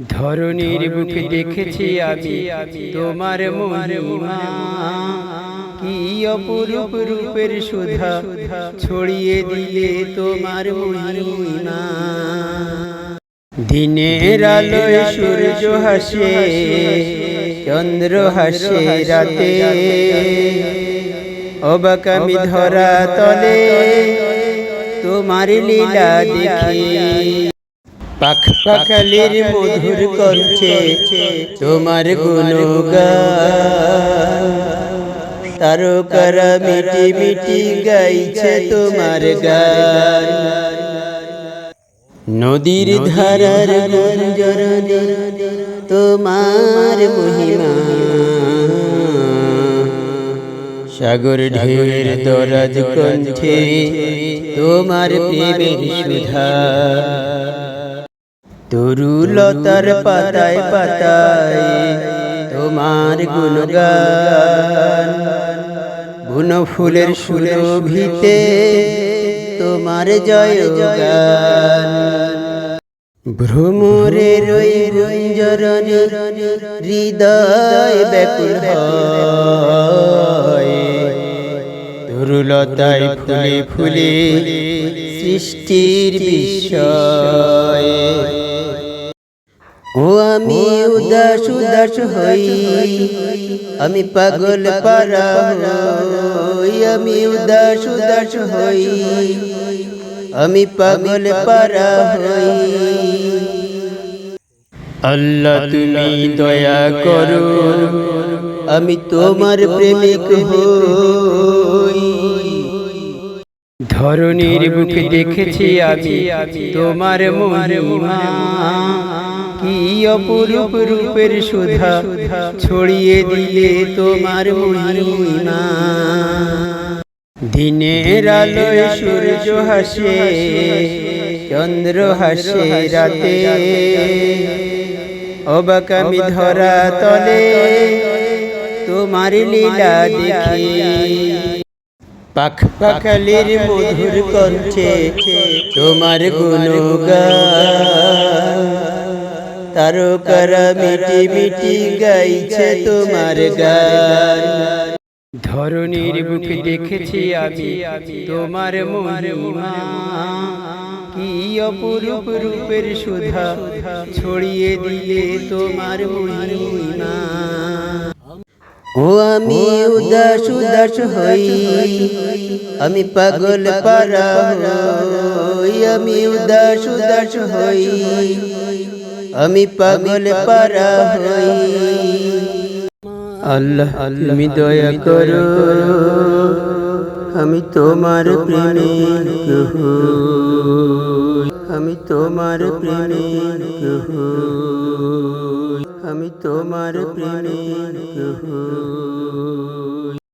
ধরনীর বুকে দেখেছি আমি তোমার মহিমা। কি অপরূপ রূপের সুধা ছড়িয়ে দিলে তোমার মহিমা। দিনের আলোয় সূর্য হাসে চন্দ্র হাসে রাতে। অবাক আমি ধরা তলে তোমার লীলা দেখি। পাখ পাখালির মধুর কণ্ঠে তোমার গুণগান। তারকারা মিটি মিটি গাইছে তোমার গান। নদীর ধারার গুঞ্জরণে তোমার মহিমা। সাগর ঢেউয়ের দরাজ কণ্ঠে তোমার প্রেমের সুধা তরুলতার পাতায় পাতায় তোমার গুণগান। বুন ফুলের সুরভিতে তোমার জয় গান ভ্রমরের ওই রঞ্জরণে হৃদয় ব্যাকুল তরুলতায় ফুলে ফুলে সৃষ্টির বিষয় আমি উদাস উদাস হই। আমি পাগল পারা হই। আমি উদাস উদাস হই। আমি পাগল পারা হই। আল্লাহ তুমি দয়া করো। আমি তোমার প্রেমিক হই। ধরনীর বুকে দেখেছি আমি। তোমার মহিমা। কি অপরূপ রূপের সুধা ছড়িয়ে দিলে তোমার মহিমা। দিনের আলোয় সূর্য হাসে, চন্দ্র হাসে রাতে। অবাক আমি ধরা তলে, তোমার লীলা দেখি। পাখ পাখালির মধুর কণ্ঠে তোমার গুণগান। তারকারা মিটি মিটি গাইছে তোমার গান। ধরনীর বুকে দেখেছি আমি তোমার মহিমা। কি অপরূপ রূপের সুধা ছড়িয়ে দিলে তোমার মহিমা। ও আমি উদাস উদাস হই আমি পাগল পারা হই আমি উদাস উদাস হই। আমি পাগল পারা হই আল্লাহ তুমি দয়া করো। আমি তোমার প্রেমিক হই আমি তোমার প্রেমিক। হই আমি তোমার প্রেমিক। হই